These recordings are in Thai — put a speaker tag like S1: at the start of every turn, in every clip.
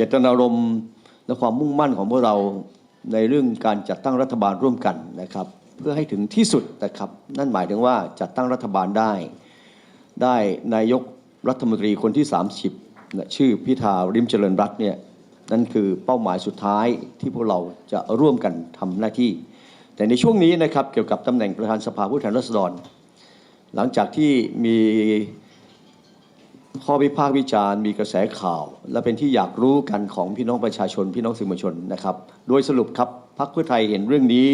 S1: เจตนารมณ์และความมุ่งมั่นของพวกเราในเรื่องการจัดตั้งรัฐบาลร่วมกันนะครับ เพื่อให้ถึงที่สุดนะครับนั่นหมายถึงว่าจัดตั้งรัฐบาลได้ ได้นายกรัฐมนตรีคนที่ 30นะชื่อพิธาริมเจริญรัตน์เนี่ยนั่นคือเป้าหมายสุดท้ายที่พวกเราจะร่วมกันทำหน้าที่ แต่ในช่วงนี้นะครับเกี่ยวกับตำแหน่งประธานสภาผู้แทนราษฎร หลังจากที่มี ข้อวิพากษ์วิจารณ์มีกระแสข่าว และเป็นที่อยากรู้กันของพี่น้องประชาชนพี่น้องสื่อมวลชนนะครับ โดยสรุปครับพรรคเพื่อไทยเห็นเรื่องนี้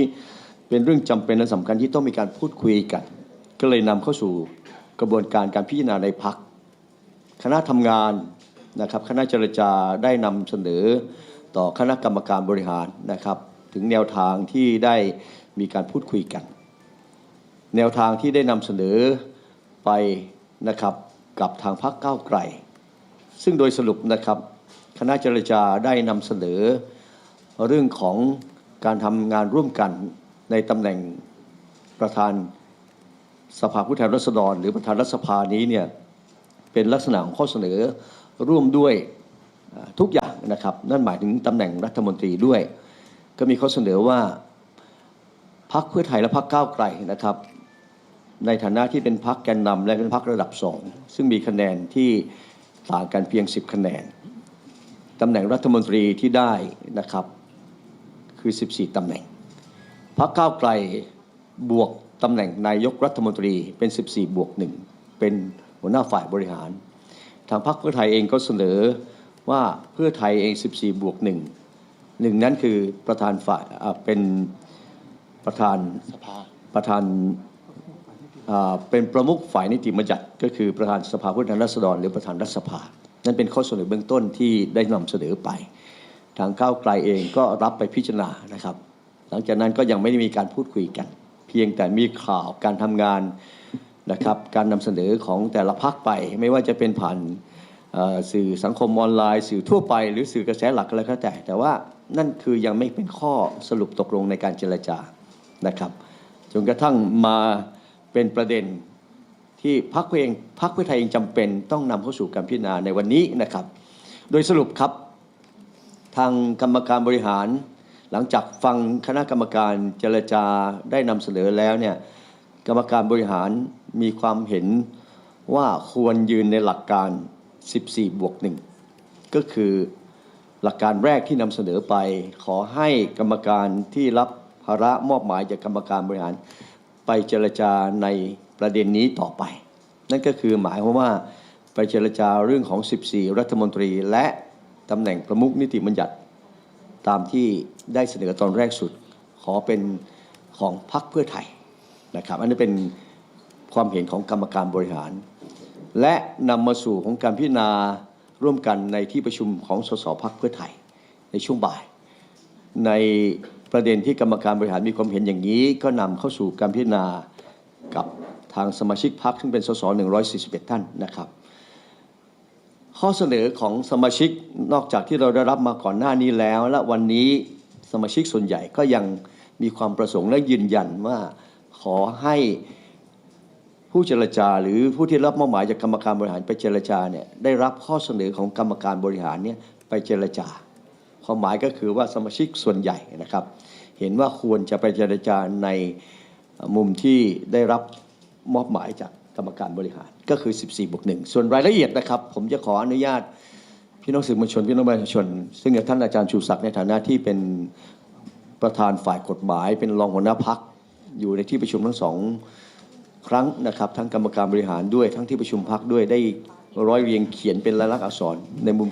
S1: เป็นเรื่องจำเป็นและสำคัญที่ต้องมีการพูดคุยกัน ก็เลยนำเข้าสู่กระบวนการการพิจารณาในพักคคณะทำงานนะครับคณะเจรจาได้นำเสนอต่อคณะกรรมการบริหารนะครับ ถึงแนวทางที่ได้มีการพูดคุยกัน แนวทางที่ได้นำเสนอไปนะครับ กับทางพรรคก้าวไกล ซึ่งโดยสรุปนะครับ คณะเจรจาได้นำเสนอ เรื่องของการทำงานร่วมกันในตำแหน่งประธานสภาผู้แทนราษฎร หรือประธานรัฐสภานี้เนี่ยเป็นลักษณะของข้อเสนอร่วมด้วยทุกอย่างนะครับ นั่นหมายถึงตำแหน่งรัฐมนตรีด้วย ก็มีข้อเสนอว่าพรรคเพื่อไทยและพรรคก้าวไกลนะครับ ในฐานะที่เป็นพรรคแกนนำและเป็นพรรคระดับสองซึ่งมีคะแนนที่ต่างกันเพียง 10 คะแนนตำแหน่งรัฐมนตรีที่ได้นะครับคือ 14 ตำแหน่งพรรคก้าวไกลบวกตำแหน่งนายกรัฐมนตรีเป็น 14 บวกหนึ่งเป็นหัวหน้าฝ่ายบริหาร ทางพรรคเพื่อไทยเองก็เสนอว่าเพื่อไทยเอง 14 บวกหนึ่งหนึ่งนั้นคือประธานฝ่ายอ่าเป็นประธาน
S2: สภา
S1: ประธานอ่า เป็นประมุขฝ่ายนิติบัญญัติ ก็คือประธานสภาผู้แทนราษฎรหรือประธานรัฐสภา นั่นเป็นข้อเสนอเบื้องต้นที่ได้นำเสนอไป ทางก้าวไกลเองก็รับไปพิจารณานะครับ หลังจากนั้นก็ยังไม่ได้มีการพูดคุยกัน เพียงแต่มีข่าวการทำงานนะครับการนำเสนอของแต่ละพักไป ไม่ว่าจะเป็นผ่านสื่อสังคมออนไลน์ สื่อทั่วไป หรือสื่อกระแสหลักก็แล้วแต่ แต่ว่านั่นคือยังไม่เป็นข้อสรุปตกลงในการเจรจานะครับจนกระทั่งมา เป็นประเด็นที่พรรคเพื่องพรรคเพื่อไทยเองจำเป็นต้องนำเข้าสู่การพิจารณาในวันนี้นะครับ โดยสรุปครับ ทางกรรมการบริหาร หลังจากฟังคณะกรรมการเจรจาได้นำเสนอแล้วเนี่ยกรรมการบริหารมีความเห็นว่าควรยืนในหลักการ 14 บวกหนึ่งก็คือหลักการแรกที่นำเสนอไป ขอให้กรรมการที่รับภาระมอบหมายจากกรรมการบริหาร ไปเจรจาในประเด็นนี้ต่อไป นั่นก็คือหมายความว่าไปเจรจาเรื่องของ 14 รัฐมนตรีและตำแหน่งประมุขนิติบัญญัติตามที่ได้เสนอตอนแรกสุดขอเป็นของพรรคเพื่อไทยนะครับ อันนี้เป็นความเห็นของกรรมการบริหาร และนำมาสู่ของการพิจารณาร่วมกันในที่ประชุมของสสพรรคเพื่อไทยในช่วงบ่าย ใน ประเด็นที่กรรมการบริหารมีความเห็นอย่างนี้ ก็นำเข้าสู่การพิจารณากับทางสมาชิกพรรคซึ่งเป็นสส141 ท่านนะครับ ข้อเสนอของสมาชิกนอกจากที่เราได้รับมาก่อนหน้านี้แล้ว และวันนี้สมาชิกส่วนใหญ่ก็ยังมีความประสงค์และยืนยันว่าขอให้ผู้เจรจา หรือผู้ที่รับมอบหมายจากกรรมการบริหารไปเจรจาเนี่ยได้รับข้อเสนอของกรรมการบริหารเนี่ยไปเจรจา ความหมายก็คือว่าสมาชิกส่วนใหญ่นะครับ เห็นว่าควรจะไปเจรจาในมุมที่ได้รับมอบหมายจากกรรมการบริหารก็คือ 14บวกหนึ่งส่วนรายละเอียดนะครับ ผมจะขออนุญาตพี่น้องสื่อมวลชนพี่น้องประชาชน ซึ่งท่านอาจารย์ชูศักดิ์ในฐานะที่เป็นประธานฝ่ายกฎหมาย เป็นรองหัวหน้าพักอยู่ในที่ประชุมทั้งสองครั้งนะครับ ทั้งกรรมการบริหารด้วยทั้งที่ประชุมพักด้วยได้ร้อยเรียงเขียนเป็นลายลักษณ์อักษรในมุม